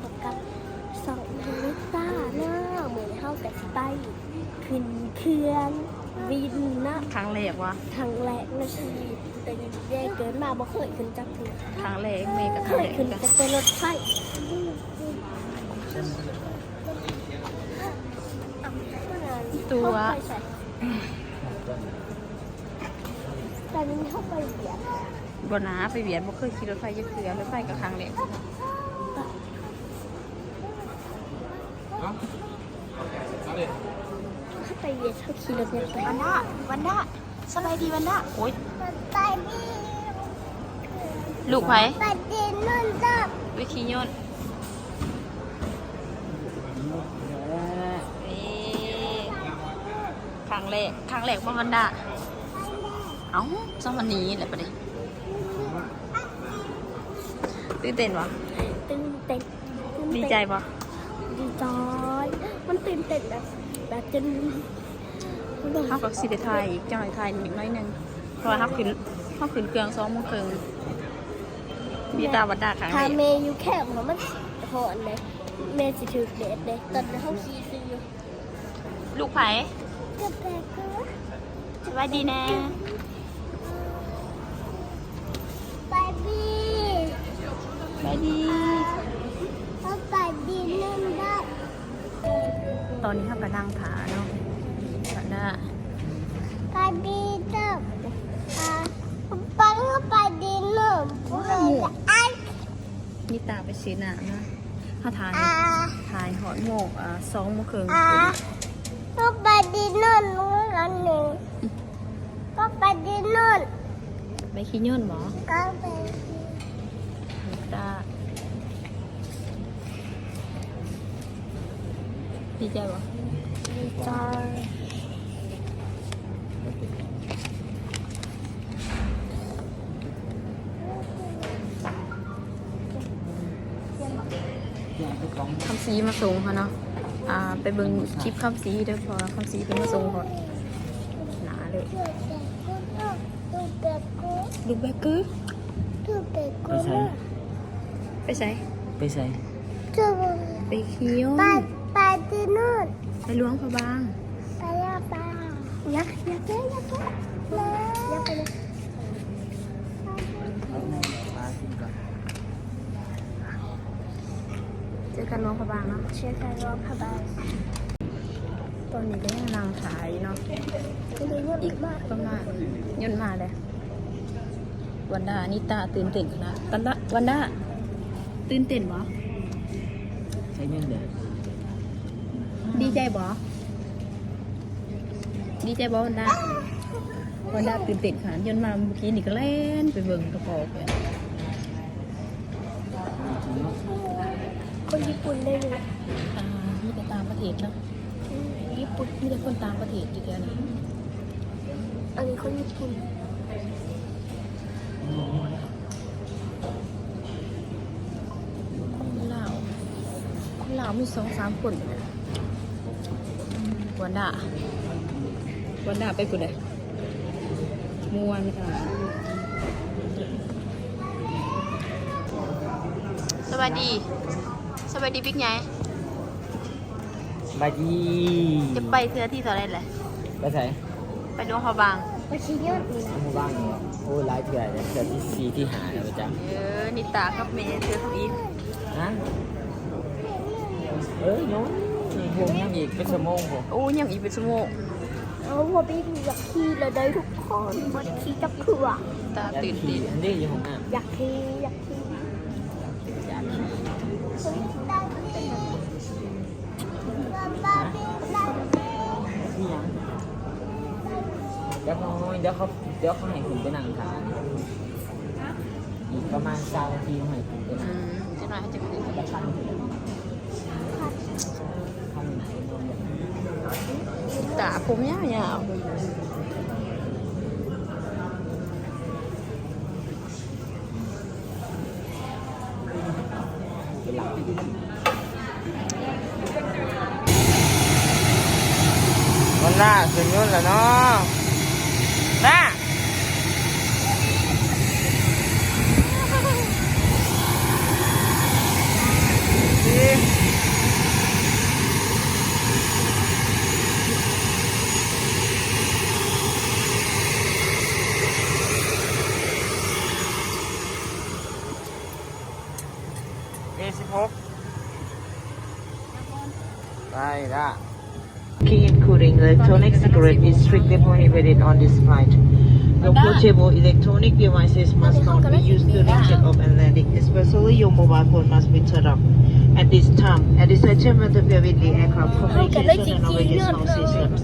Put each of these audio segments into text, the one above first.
พบกับสองนาฬิกาเนาะเหมือนเข้ากับสไปขึ้นเครื่องบินเนาะครั้งแรกวะครั้งแรกในชีวิตแต่ยังแย่เกินมาบ่เคยขึ้นจักเถื่อครั้งแรกเมย์กับคเครั้งยแรกขึ้นกันแต่เป็นรถไฟเข้าไปใส่แต่นี่เข้าไปเหยียบ บนน้าไปเวียนบ่เคยขี่รถไฟยักเถือรถไฟกับครั้งแรก เข้าไปเหยียบเขาขี่รถเนี่ยไปวันด้าวันด้าสบายดีวันด้าโอ้ยไปดีลูกไผไปดีนู่นจ้ะวิคีโยนนี่ครั้งแรกครั้งแรกบ่วันด้าเอ้าสองวันนี้แหละประเดี๋ยวตื่นเต้นวะตื่นเต้นตื่นดีเต้นใจปะ ดีใจมันตื่นเต้นแบบแบบจนมันแบบเขากับสิเดไทยอีกจังหน่อยไทยนิดน้อยหนึงเพราะว่าเขาขึ้นเขาขึ้นเครื่องสองโมงครึ่งมีตาวัดดาครั้งแรถ้ากเมย์อยู่แคบเพราะมันหอนเลยเมย์สิถือเดดเลยตอนนั้นเขาขี่ซื้ออยู่ลูกไผ่กระแตกก็สบายดีแน่ไปดีสบายดี อนนี้เขากำลังถาเนาะวัดดาไปดีจ้ะอ่าปังก็ไปดีนู่นพวกเราจะไอ้มีตาไปซื้อหนานะขาทายอ่าทายหอดโมกอ่าสองโมงครึ่งอ่าก็ไปดีนู่นนู่นล้วหนึ่งก็ไปดีนู่นไปขี้ย่นหมอก็ไปตา ดีใจปะดีใจคำซีมาส่งเขาเนาะ อ่า ไปเบิ่งคลิปคำซีเด้อเพอคำซีเป็นมาส่งเขาหนาเลยดูเป็ดกูลูกแบกเกอร์ดูเป็ดกูไปใส่ไปใส่ดูไปเคี้ยวไปไป ที่นู่นไปล้วงพระบาง ไปยาปลายักษ์ยักษ์ยักษ์ยักษ์ยักษ์ไปเลยปลาขึ้นก่อนเจอกันล้วงพระบางเนาะเชื่อใจว่าพระบาทตอนนี้ก็ยังนางขายเนาะก็เลยเงียบอีอีกกมากประมาณย่นมาเลยวันดานิตาตื่นเต้นขนาดวันดาวันดาตื่นเต้นบ่ใช้เงินเดือน ดีใจบ่ดีใจบ่วันดาวันดาตื่นเต้นขนาดย่นมาเมื่อกี้นี่ก็เล่นไปเบิ่งกระเป๋าไปคนญี่ปุ่นได้เลยอ่ามีแต่ต่างประเทศเนาะญี่ปุ่นมีแต่คนต่างประเทศอยู่แถวนี้อันนี้คนญี่ปุ่นคนลาวคนลาวมีสองสามคน วันดาวันดาไปกูเลยมวนค่ะ สวัสดี สวัสดีบิ๊กไงบายดีจะไปเทือที่ต่อได้เลยไปใส่ไปดวงพระบางมาชี้ยอดนี่ทำหมู่บ้านเนี่ยโอ้หลายเถื่อนเลยเถื่อนที่สี่ที่หาเลยประจเออนิตากับเมย์เทือของอีกำฮะเอ้ยโน้น นี่พวกนี้อีกเป็นชั่วโมงผมโอ้ยังอีกเป็นชั่วโมงเอาพอพี่อยากขี่เลยได้ทุกคนมาขี่จับเผือกตาตื่นเต้นอันนี้อยู่ของน้อยากขี่อยากขี่ำอยากขี่คนตาดีตาดีตาดีที่ยังเดี๋ยวเขาเดี๋ยวเขาเดี๋ยวเขาให้คุณไปนั่งทานอีกประมาณสามนาทีเขาให้คุณไปอืนั่งมจะหน่อยให้จะขึ้นจะขั้นถึงขั้นไหนโดน แบบตาผมยาว 26ได้ละ ah. King including electronic cigarette is strictly prohibited on this flight. Your portable electronic devices must not be used during check-off and landing, especially your mobile phone must be turned off. At this time, at this time, of your weekly aircraft communication and navigation systems,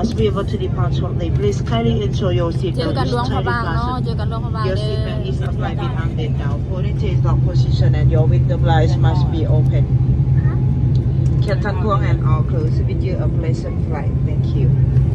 as we are about to depart shortly, please kindly ensure your seatbelt is tightly fastened. Your seatbelt is applied behind the down. Pulling tail lock position and your window blinds must be open. Captain Kwong and all crews bid you a pleasant flight. Thank you.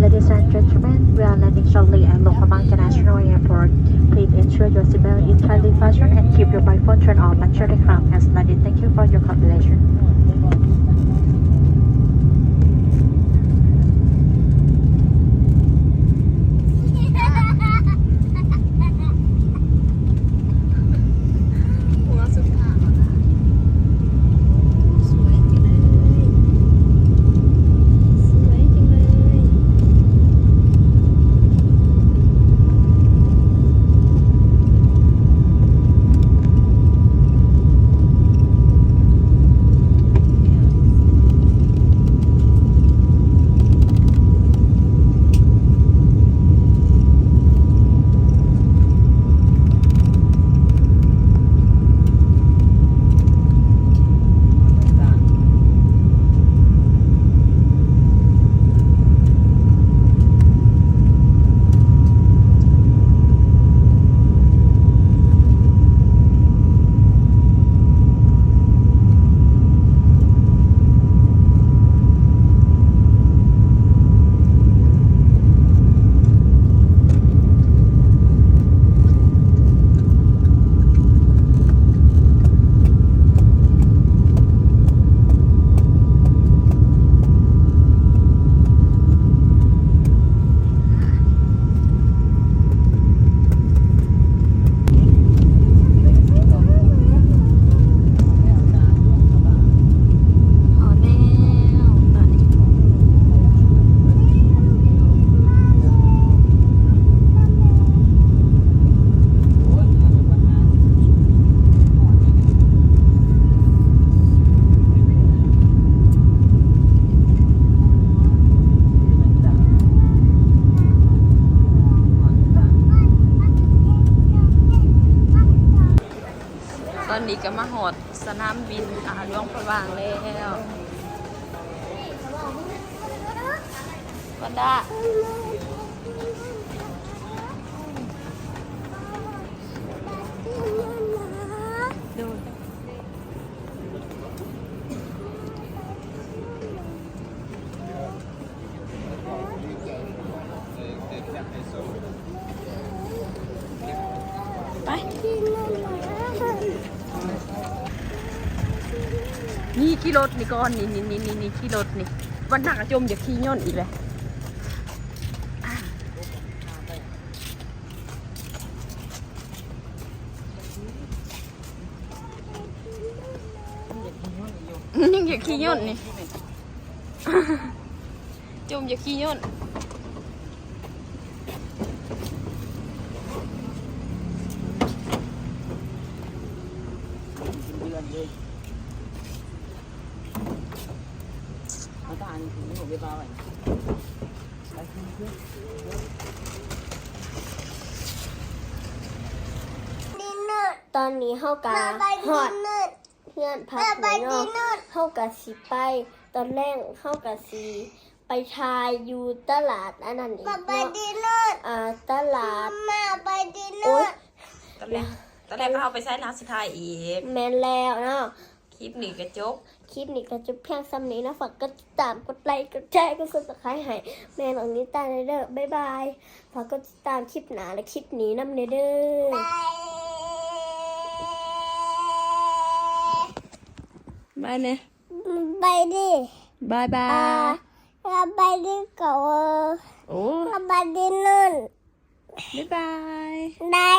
Ladies and gentlemen, we are landing shortly at Lokomang International Airport. Please ensure your seatbelt is tightly fastened and keep your mobile turned off the. Thank you for your cooperation. นี้ก็มาหอดสนามบินอ่าหลวงพระบางแล้ววันดาดูไป นี่ขี่รถนี่ก่อนนี่นี่นี่นี่นี่ขี่รถนี่วันหนักจมอย่าขี่ย่นอีกเลยอะยังอย่าขี่ย่นนี่จมอย่าขี่ย่นเดือนเลย เอาตาอันนี้ถึงผมไปเบาไว้ไปขึ้นเครื่องตอนนี้เฮากะฮอดเพื่อนพักหัวเนาะเฮากะสิไป ตอนแรกเฮากะสิไปทายอยู่ตลาดอันนั้นอีกเนาะอ่าตลาดโอ๊ยตอนแรกตอนแรกก็เอาไปใช้น้ำสุดท้ายอีก แม่นแล้วเนาะ คลิปนี้กระจบ คลิปนี้ก็จะเพียงซ้ำนี้นะฝากกดติดตามกดไลค์กดแชร์กดซับสไครต์ให้แม่น้องนิตาในเด้อบ๊ายบายฝากกดติดตามคลิปหน้าและคลิปนี้นำในเด้อ บายเนี่ยไปดิบายบาอ่ายเราไปดิก่อนโอ้เราไปดินู่นบ๊ายบายได้